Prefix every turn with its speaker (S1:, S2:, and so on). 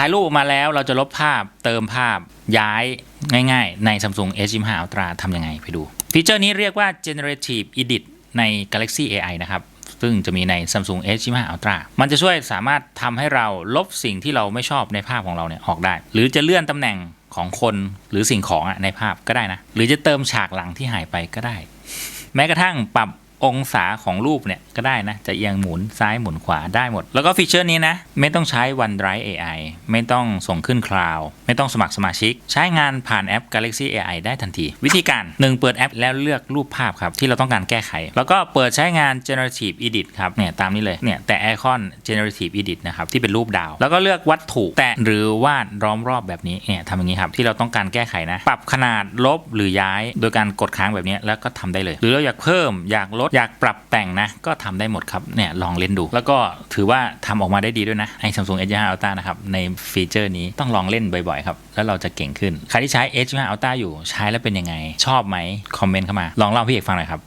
S1: ถ่ายรูปออกมาแล้วเราจะลบภาพเติมภาพย้ายง่าย ๆ ใน Samsung S25 Ultra ทำยังไงไปดู ฟีเจอร์นี้เรียกว่า Generative Edit ใน Galaxy AI นะครับ ซึ่งจะมีใน Samsung S25 Ultra มันจะช่วยสามารถทำให้เราลบสิ่งที่เราไม่ชอบในภาพของเราเนี่ยออกได้ หรือจะเลื่อนตำแหน่งของคนหรือสิ่งของในภาพก็ได้นะ หรือจะเติมฉากหลังที่หายไปก็ได้ แม้กระทั่งปรับ องศาของรูปเนี่ยก็ได้นะ จะเอียงหมุนซ้ายหมุนขวาได้หมด แล้วก็ฟีเจอร์นี้นะ ไม่ต้องใช้ OneDrive AI ไม่ต้องส่งขึ้นคลาวไม่ต้องสมัครสมาชิก ใช้งานผ่านแอป Galaxy AI ได้ทันที วิธีการ 1 เปิดแอปแล้วเลือกรูปภาพครับ ที่เราต้องการแก้ไข แล้วก็เปิดใช้งาน Generative Edit ครับเนี่ยตามนี้เลยเนี่ยแต่ไอคอน Generative Edit นะครับที่เป็นรูปดาว แล้วก็เลือกวัตถุแตะหรือวาดล้อมรอบแบบนี้เนี่ยทำอย่างนี้ครับที่เราต้องการแก้ไขนะ ปรับขนาดลบหรือย้าย โดยการกดค้างแบบนี้แล้วก็ทำได้เลย หรือเราอยากเพิ่มอยากลดอยากปรับแต่งนะ ก็ทำได้หมดครับเนี่ยลองเล่นดู แล้วก็ถือว่าทำออกมาได้ดีด้วยนะไอ้ Samsung S25 Ultra นะครับ ในฟีเจอร์นี้ต้องลองเล่นบ่อยๆครับ แล้วเราจะเก่งขึ้น ใครที่ใช้ S25 Ultra อยู่ใช้แล้วเป็นยังไง ชอบไหมคอมเมนต์เข้ามา ลองเล่าพี่เอกฟังหน่อยครับ